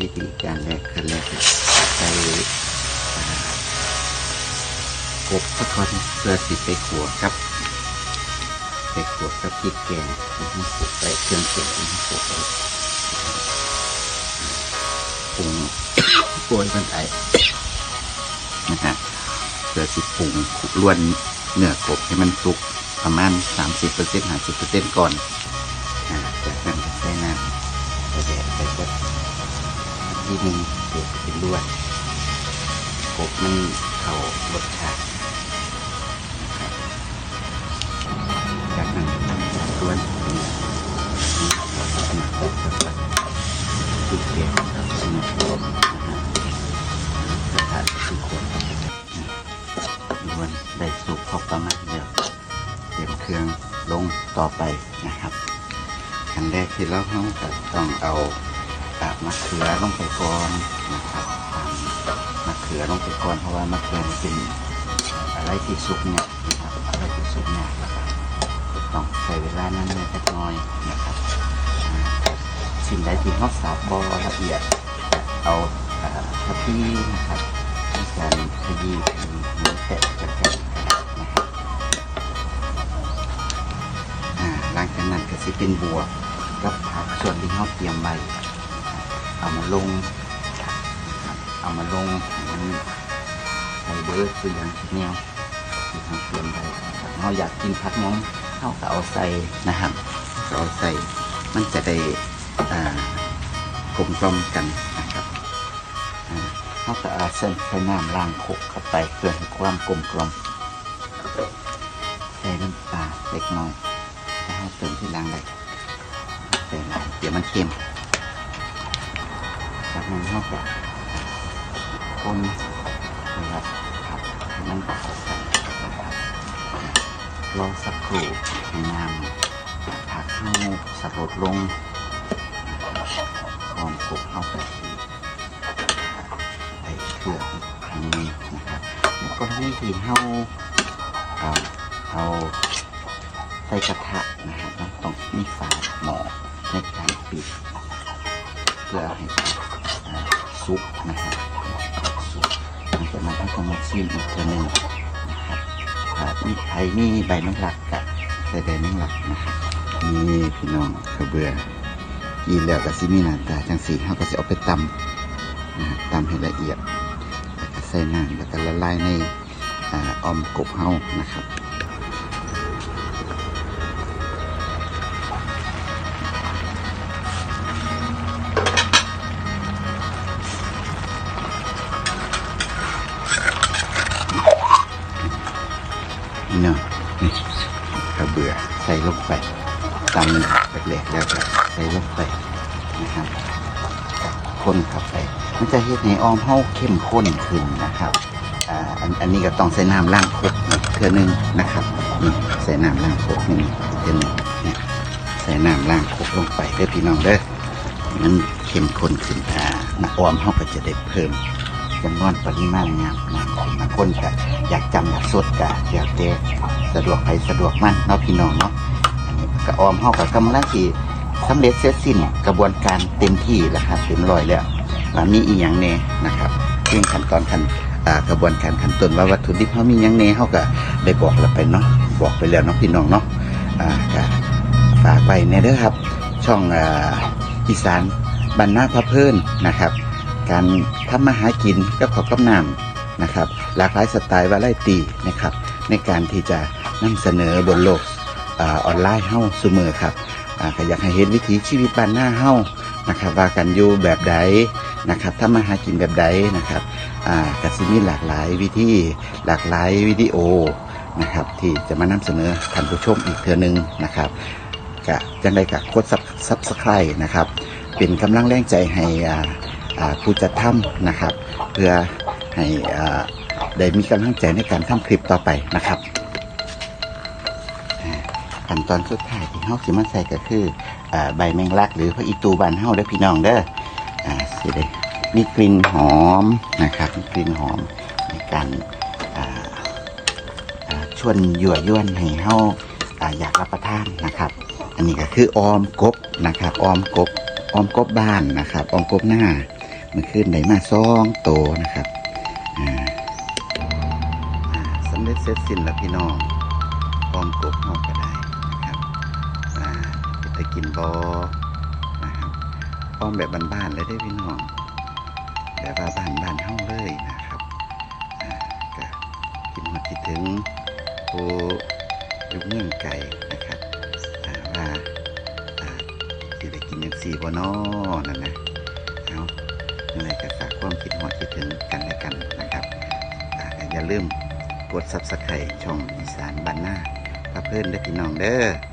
วิธีการแรกขั้นแรกเนี่ยใส่อ่ากบตะกอนเพื่อสิดไปขัวครับ ไปขัวกับพริกแกงที่ให้ปลูกไปเครื่องแกงที่ให้ปลูกไปปรุงโปรยมันไอนะฮะเพื่อสิปรุงล้วนเนื้อกบให้มันสุกประมาณ 30% 50%ก่อนอ่าจากนั้นก็ใส่น้ ทีหนึงเพื่อเป็นล้วนกบมันเข้ารสชาติจากนั้นล้วนเนี่เราก็มาใส่กับพริกแกงกับสมุนไพรนะฮะกระทะสุกคนล้วนได้สุกพอประมาณเดียวเตรียมเครื่องลงต่อไปนะครับขั้นแรกที่เราต้องต้องเอา ตากมะเขือลงไปก่อนนะครับมะเขือลงไปก่อนเพราะว่ามะเขือมันเป็นอะไรที่สุกเนี่ยนะครับอะไรที่สุกเนี่ยนะครับต้องใช้เวลานั้นเนิดน้อยนะครับสิ่งใดที่เขาสาบบอละเอียด เอาเอ่อทัพพี่นะครับในการขยี้มันแตกจากกันะครับอ่าหลังจากนั้นก็สิเป็นบัวกับผักส่วนที่เราเตรียมไว้ เอามาลง เอามาลงให้มันใส่เบอร์คืออย่างแนวที่เราเตรียมไว้นะครับเราอยากกินผักน้องเราก็เอาใส่นะครับเอาใส่มันจะได้กลมกล่อมกันนะครับเขาก็อาเส้นใส่น้ำล้างคกเข้าไปเพื่อให้ความกลมกล่อมใส่น้ำปลาเล็กน้อยถ้าเขาเติมที่ล้างได้ใส่ลยเดี๋ยวมันเค็ม จากนั้นเขาก็คนนะครับครับให้มันเข้ากันนะครับรอสักครู่ให้น้ำผักเข้าสับดลงความกบเข้าไปทีใส่เกลือครั้งนี้นะครับแล้วก็ที่ที่เฮาเอาเอาใส่กระทะนะครับต้องมีฝาหม้อในการปิดเพื่อให้ ซุปนะครับซุปหลังจากนั้นก็ต้องมาชิมอีกทีหนึ่งนะครับถ้ามีใครมีใบแมงลักกะใส่ใบแมงลักนะครับนี่พี่น้องกระเบือกินแล้วก็สิมีหน้าตาจังสีเขาก็จะเอาไปตำนะตำให้ละเอียดแล้วก็ใส่น้ำแล้วก็ละลายในอาออมกบเฮานะครับ ลงไปตำแหลกๆแล้วก็ใส่ลงไปนะครับคนเข้าไป มันจะเฮ็ดให้ออมเฮาเข้มข้นขึ้นนะครับอ่าอันอันนี้ก็ต้องใส่น้ำล้างครกอีกเทื่อนึงนะครับนี่ใส่น้ำล้างครกนี่เทื่อนึงเนี่ยใส่น้ำล้างครกลงไปเด้อพี่น้องเด้อมันเข้มข้นขึ้นอ่าน้ำออมเฮาก็จะได้เพิ่มจำนวนปริมาณน้ำน้ำของบาคนก็อยากจำอยากสดก็เดี๋ยวแต่สะดวกไปสะดวกมั่นเนาะพี่น้องเนาะ อันนี้ก็ออมเฮาก็กำลังสิสำเร็จเสร็จสิ้นกระบวนการเต็มที่แล้วครับเต็มร้อยแล้วว่ามีอีหยังแน่นะครับเรื่องขั้นตอนขั้นกระบวนการขั้นต้นว่าวัตถุดิบเขามีหยังแน่เขาก็ได้บอกเราไปเนาะบอกไปแล้วเนาะพี่น้องเนาะอ่าก็ฝากไปเนี่ยเด้อครับ ช่องอีสานบรรณาพระเพิ่นนะครับ การทำมาหากินกับขาวกับนำนะครับ หลากหลายสไตล์วาไรตีนะครับ ในการที่จะนำเสนอบนโลก ออนไลน์เฮ้าเสมอครับอ่าก็อยากให้เห็นวิถีชีวิตบ้านหน้าเฮ้านะครับว่ากันอยู่แบบใดนะครับถ้ามาหากินแบบใดนะครับกสิมีหลากหลายวิธีหลากหลายวิดีโอนะครับที่จะมานำเสนอท่านผู้ชมอีกเทือนึงนะครับกะจังได้กะกดซับสไครต์นะครับ เป็นกำลังแรงใจให้ผู้จัดทำนะครับ เพื่อให้ได้มีกำลังใจในการทำคลิปต่อไปนะครับ ขั้นตอนสุดท้ายที่เฮาสิมาใส่ก็คืออใบแมงลัก หรือพระอีตูบานเฮาเด้อพี่น้องเด้ออ่าสิได้มีกลิ่นหอมนะครับมีกลิ่นหอมในการชวนยั่วยวนให้เฮาอ่าอยากรับประทานนะครับ อันนี้ก็คือออมกบนะครับออมกบออมกบบ้านนะครับออมกบหน้ามื่อคืนได้มาสองโตนะครับอ่าอ่าสำเร็จเสร็จสิ้นแล้วพี่น้องพร้อมกบหอก จะกินบอนะครับพร้อมแบบบ้านๆเลยได้พี่น้องแบบว่าบ้านบ้านๆเฮาเลยนะครับก็กินมาคิดถึงผู้ยู่เมืองไก่นะครับอ่าว่าอ่าสิได้กินยังสี่บ่นอนั่นนะเอายังไงก็ฝากความคิดหอดคิดถึงกันและกันนะครับอ่าอย่าลืมกด subscribe ช่องอีสานบ้านหน้าพระเพื่อนได้พี่น้องเด้อ